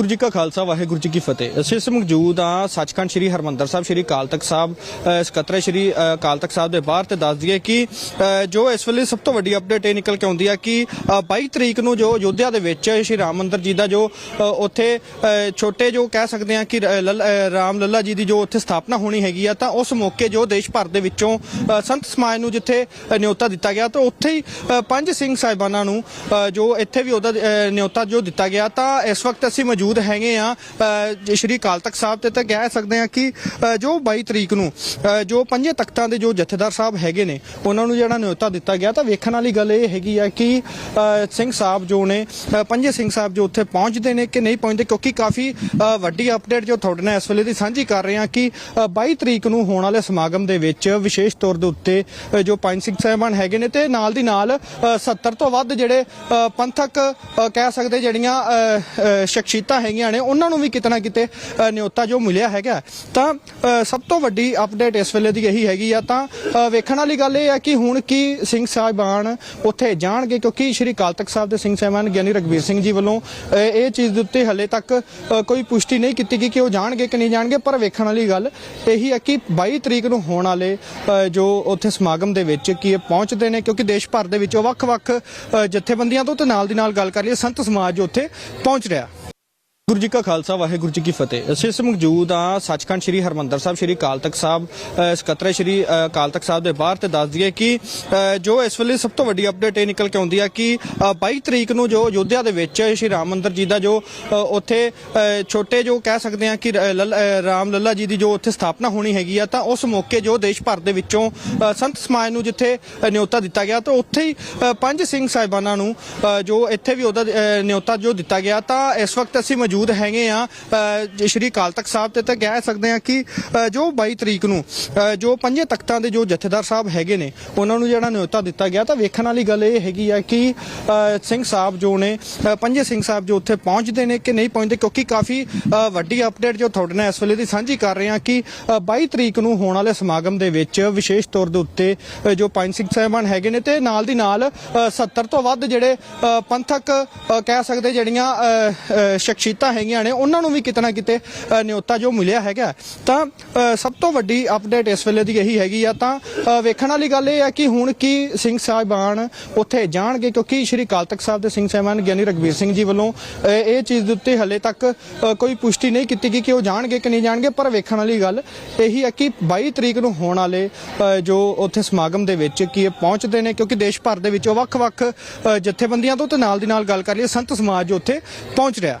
ਗੁਰੂ ਜੀ ਕਾ ਖਾਲਸਾ ਵਾਹਿਗੁਰੂ ਜੀ ਕੀ ਫਤਿਹ। ਅਸੀਂ ਇਸ ਮੌਜੂਦ ਆ ਸੱਚਖੰਡ ਸ੍ਰੀ ਹਰਮੰਦਰ ਸਾਹਿਬ ਸ੍ਰੀ ਅਕਾਲ ਤਖਤ ਸਾਹਿਬ ਅ, ਸਕੱਤਰ ਸ੍ਰੀ ਅ, ਅਕਾਲ ਤਖਤ ਸਾਹਿਬ ਦੇ ਬਾਹਰ ਤੇ ਦੱਸ ਦਈਏ ਕਿ ਜੋ ਇਸ ਵੇਲੇ ਸਭ ਤੋਂ ਵੱਡੀ ਅਪਡੇਟ ਇਹ ਨਿਕਲ ਕੇ ਆਉਂਦੀ ਆ ਕਿ ਅ, 22 ਤਰੀਕ ਨੂੰ ਜੋ ਅਯੋਧਿਆ ਦੇ ਵਿੱਚ ਸ਼੍ਰੀ ਰਾਮ ਮੰਦਰ ਜੀ ਦਾ ਜੋ ਉੱਥੇ ਛੋਟੇ ਜੋ ਕਹਿ ਸਕਦੇ ਆ ਕਿ ਰ- ਰਾਮ ਲੱਲਾ ਜੀ ਦੀ ਜੋ ਉੱਥੇ ਸਥਾਪਨਾ ਹੋਣੀ ਹੈਗੀ ਆ ਤਾਂ ਉਸ ਮੌਕੇ ਜੋ ਦੇਸ਼ ਭਰ ਦੇ ਵਿੱਚੋਂ ਸੰਤ ਸਮਾਜ ਨੂੰ ਜਿੱਥੇ ਅ, ਨਿਯੋਤਾ ਦਿੱਤਾ ਗਿਆ ਤਾਂ ਉੱਥੇ ਹੀ ਪੰਜ ਸਿੰਘ ਸਾਹਿਬਾਨਾਂ ਨੂੰ ਜੋ ਇੱਥੇ ਵੀ ਉਹਦਾ ਅ, ਨਿਯੋਤਾ ਜੋ ਦਿੱਤਾ ਗਿਆ ਤਾਂ ਇਸ ਵਕਤ ਅਸੀਂ ਮੌਜੂਦ ਹੈਗੇ ਆ। ਸ਼੍ਰੀ ਅਕਾਲ ਤਖਤ ਸਾਹਿਬ ਤੇ ਤਾਂ ਕਹਿ ਸਕਦੇ ਆ ਕਿ ਜੋ 22 ਤਰੀਕ ਨੂੰ ਜੋ ਪੰਜੇ ਤਖਤਾਂ ਦੇ ਜੋ ਜਥੇਦਾਰ ਸਾਹਿਬ ਹੈਗੇ ਨੇ ਉਹਨਾਂ ਨੂੰ ਜਿਹੜਾ ਨਿਯੋਤਾ ਦਿੱਤਾ ਗਿਆ ਤਾਂ ਵੇਖਣ ਵਾਲੀ ਗੱਲ ਇਹ ਹੈਗੀ ਆ ਕਿ ਸਿੰਘ ਸਾਹਿਬ ਜੋ ਨੇ ਪੰਜੇ ਸਿੰਘ ਸਾਹਿਬ ਜੋ ਉੱਥੇ ਪਹੁੰਚਦੇ ਨੇ ਕਿ ਨਹੀਂ ਪਹੁੰਚਦੇ ਕਿਉਂਕਿ ਕਾਫੀ ਵੱਡੀ ਅਪਡੇਟ ਜੋ ਤੁਹਾਡੇ ਨਾਲ ਇਸ ਵੇਲੇ ਦੀ ਸਾਂਝੀ ਕਰ ਰਹੇ ਹਾਂ ਕਿ ਅ, 22 ਤਰੀਕ ਨੂੰ ਹੋਣ ਵਾਲੇ ਸਮਾਗਮ ਦੇ ਵਿੱਚ ਵਿਸ਼ੇਸ਼ ਤੌਰ ਦੇ ਉੱਤੇ ਜੋ ਪੰਜ ਸਿੰਘ ਸਾਹਿਬਾਨ ਹੈਗੇ ਨੇ ਤੇ ਨਾਲ ਦੀ ਨਾਲ ਅ, 70 ਤੋਂ ਵੱਧ ਜਿਹੜੇ ਪੰਥਕ ਕਹਿ ਸਕਦੇ ਜਿਹੜੀਆਂ ਸ਼ਖਸੀਅਤਾਂ ਅ, ਹੈਗੀਆਂ ਨੇ ਉਹਨਾਂ ਨੂੰ ਵੀ ਕਿਤੇ ਨਾ ਕਿਤੇ ਅ, ਨਿਯੋਤਾ ਜੋ ਮਿਲਿਆ ਹੈਗਾ। ਤਾਂ ਸਭ ਤੋਂ ਵੱਡੀ ਅਪਡੇਟ ਇਸ ਵੇਲੇ ਦੀ ਇਹੀ ਹੈਗੀ ਆ। ਤਾਂ ਵੇਖਣ ਵਾਲੀ ਗੱਲ ਇਹ ਹੈ ਕਿ ਹੁਣ ਕੀ ਸਿੰਘ ਸਾਹਿਬਾਨ ਉੱਥੇ ਜਾਣਗੇ ਕਿਉਂਕਿ ਸ਼੍ਰੀ ਅਕਾਲ ਤਖਤ ਸਾਹਿਬ ਦੇ ਸਿੰਘ ਸਾਹਿਬਾਨ ਗਿਆਨੀ ਰਗਵੀਰ ਸਿੰਘ ਜੀ ਵੱਲੋਂ ਇਹ ਚੀਜ਼ ਦੇ ਉੱਤੇ ਹਲੇ ਤੱਕ ਕੋਈ ਪੁਸ਼ਟੀ ਨਹੀਂ ਕੀਤੀ ਗਈ ਕਿ ਉਹ ਜਾਣਗੇ ਕਿ ਨਹੀਂ ਜਾਣਗੇ। ਪਰ ਵੇਖਣ ਵਾਲੀ ਗੱਲ ਇਹੀ ਹੈ ਕਿ 22 ਤਰੀਕ ਨੂੰ ਹੋਣ ਵਾਲੇ ਜੋ ਉੱਥੇ ਸਮਾਗਮ ਦੇ ਵਿੱਚ ਕੀ ਇਹ ਪਹੁੰਚਦੇ ਨੇ ਕਿਉਂਕਿ ਦੇਸ਼ ਭਰ ਦੇ ਵਿੱਚੋਂ ਵੱਖ-ਵੱਖ ਜਥੇਬੰਦੀਆਂ ਤੋਂ ਤੇ ਨਾਲ ਦੀ ਨਾਲ ਗੱਲ ਕਰ ਲਈਏ ਸੰਤ ਸਮਾਜ ਉੱਥੇ ਪਹੁੰਚ ਰਿਹਾ। ਗੁਰੂ ਜੀ ਕਾ ਖਾਲਸਾ ਵਾਹਿਗੁਰੂ ਜੀ ਕੀ ਫਤਿਹ। ਅਸੀਂ ਇਸ ਮੌਜੂਦ ਆ ਸੱਚਖੰਡ ਸ੍ਰੀ ਹਰਮੰਦਰ ਸਾਹਿਬ ਸ੍ਰੀ ਅਕਾਲ ਤਖਤ ਸਾਹਿਬ ਸਕੱਤਰ ਸ੍ਰੀ ਅ, ਅਕਾਲ ਤਖਤ ਸਾਹਿਬ ਦੇ ਬਾਹਰ ਤੇ ਦੱਸ ਦਈਏ ਕਿ ਜੋ ਇਸ ਵੇਲੇ ਸਭ ਤੋਂ ਵੱਡੀ ਅਪਡੇਟ ਇਹ ਨਿਕਲ ਕੇ ਆਉਂਦੀ ਆ ਕਿ ਅ, 22 ਤਰੀਕ ਨੂੰ ਜੋ ਅਯੋਧਿਆ ਦੇ ਵਿੱਚ ਸ਼੍ਰੀ ਰਾਮ ਮੰਦਰ ਜੀ ਦਾ ਜੋ ਉੱਥੇ ਛੋਟੇ ਜੋ ਕਹਿ ਸਕਦੇ ਆ ਕਿ ਰ- ਰਾਮ ਲੱਲਾ ਜੀ ਦੀ ਜੋ ਉੱਥੇ ਸਥਾਪਨਾ ਹੋਣੀ ਹੈਗੀ ਆ ਤਾਂ ਉਸ ਮੌਕੇ ਜੋ ਦੇਸ਼ ਭਰ ਦੇ ਵਿੱਚੋਂ ਸੰਤ ਸਮਾਜ ਨੂੰ ਜਿੱਥੇ ਅ, ਨਿਯੋਤਾ ਦਿੱਤਾ ਗਿਆ ਤਾਂ ਉੱਥੇ ਹੀ ਪੰਜ ਸਿੰਘ ਸਾਹਿਬਾਨਾਂ ਨੂੰ ਜੋ ਇੱਥੇ ਵੀ ਉਹਦਾ ਅ, ਨਿਯੋਤਾ ਜੋ ਦਿੱਤਾ ਗਿਆ ਤਾਂ ਇਸ ਵਕਤ ਅਸੀਂ ਮੌਜੂਦ ਹੈਗੇ ਆ। ਸ਼੍ਰੀ ਅਕਾਲ ਤਖਤ ਸਾਹਿਬ ਤੇ ਤਾਂ ਕਹਿ ਸਕਦੇ ਆ ਕਿ ਜੋ 22 ਤਰੀਕ ਨੂੰ ਜੋ ਪੰਜੇ ਤਖਤਾਂ ਦੇ ਜੋ ਜਥੇਦਾਰ ਸਾਹਿਬ ਹੈਗੇ ਨੇ ਉਹਨਾਂ ਨੂੰ ਜਿਹੜਾ ਨਿਯੋਤਾ ਦਿੱਤਾ ਗਿਆ ਤਾਂ ਵੇਖਣ ਵਾਲੀ ਗੱਲ ਇਹ ਹੈਗੀ ਆ ਕਿ ਸਿੰਘ ਸਾਹਿਬ ਜੋ ਨੇ ਪੰਜੇ ਸਿੰਘ ਸਾਹਿਬ ਜੋ ਉੱਥੇ ਪਹੁੰਚਦੇ ਨੇ ਕਿ ਨਹੀਂ ਪਹੁੰਚਦੇ ਕਿਉਂਕਿ ਕਾਫੀ ਵੱਡੀ ਅਪਡੇਟ ਜੋ ਤੁਹਾਡੇ ਨਾਲ ਇਸ ਵੇਲੇ ਦੀ ਸਾਂਝੀ ਕਰ ਰਹੇ ਹਾਂ ਕਿ ਅ, 22 ਤਰੀਕ ਨੂੰ ਹੋਣ ਵਾਲੇ ਸਮਾਗਮ ਦੇ ਵਿੱਚ ਵਿਸ਼ੇਸ਼ ਤੌਰ ਦੇ ਉੱਤੇ ਜੋ ਪੰਜ ਸਿੰਘ ਸਾਹਿਬਾਨ ਹੈਗੇ ਨੇ ਤੇ ਨਾਲ ਦੀ ਨਾਲ ਅ, 70 ਤੋਂ ਵੱਧ ਜਿਹੜੇ ਪੰਥਕ ਕਹਿ ਸਕਦੇ ਜਿਹੜੀਆਂ ਸ਼ਖਸੀਅਤਾਂ ਅ, ਹੈਗੀਆਂ ਨੇ ਉਹਨਾਂ ਨੂੰ ਵੀ ਕਿਤੇ ਨਾ ਕਿਤੇ ਅ, ਨਿਯੋਤਾ ਜੋ ਮਿਲਿਆ ਹੈਗਾ। ਤਾਂ ਸਭ ਤੋਂ ਵੱਡੀ ਅਪਡੇਟ ਇਸ ਵੇਲੇ ਦੀ ਇਹੀ ਹੈਗੀ ਆ। ਤਾਂ ਵੇਖਣ ਵਾਲੀ ਗੱਲ ਇਹ ਹੈ ਕਿ ਹੁਣ ਕੀ ਸਿੰਘ ਸਾਹਿਬਾਨ ਉੱਥੇ ਜਾਣਗੇ ਕਿਉਂਕਿ ਸ਼੍ਰੀ ਅਕਾਲ ਤਖਤ ਸਾਹਿਬ ਦੇ ਸਿੰਘ ਸਾਹਿਬਾਨ ਗਿਆਨੀ ਰਗਵੀਰ ਸਿੰਘ ਜੀ ਵੱਲੋਂ ਇਹ ਚੀਜ਼ ਦੇ ਉੱਤੇ ਹਲੇ ਤੱਕ ਕੋਈ ਪੁਸ਼ਟੀ ਨਹੀਂ ਕੀਤੀ ਗਈ ਕਿ ਉਹ ਜਾਣਗੇ ਕਿ ਨਹੀਂ ਜਾਣਗੇ। ਪਰ ਵੇਖਣ ਵਾਲੀ ਗੱਲ ਇਹੀ ਹੈ ਕਿ 22 ਤਰੀਕ ਨੂੰ ਹੋਣ ਵਾਲੇ ਜੋ ਉੱਥੇ ਸਮਾਗਮ ਦੇ ਵਿੱਚ ਕੀ ਇਹ ਪਹੁੰਚਦੇ ਨੇ ਕਿਉਂਕਿ ਦੇਸ਼ ਭਰ ਦੇ ਵਿੱਚੋਂ ਵੱਖ-ਵੱਖ ਜਥੇਬੰਦੀਆਂ ਤੋਂ ਤੇ ਨਾਲ ਦੀ ਨਾਲ ਗੱਲ ਕਰ ਲਈਏ ਸੰਤ ਸਮਾਜ ਜੋ ਉੱਥੇ ਪਹੁੰਚ ਰਿਹਾ।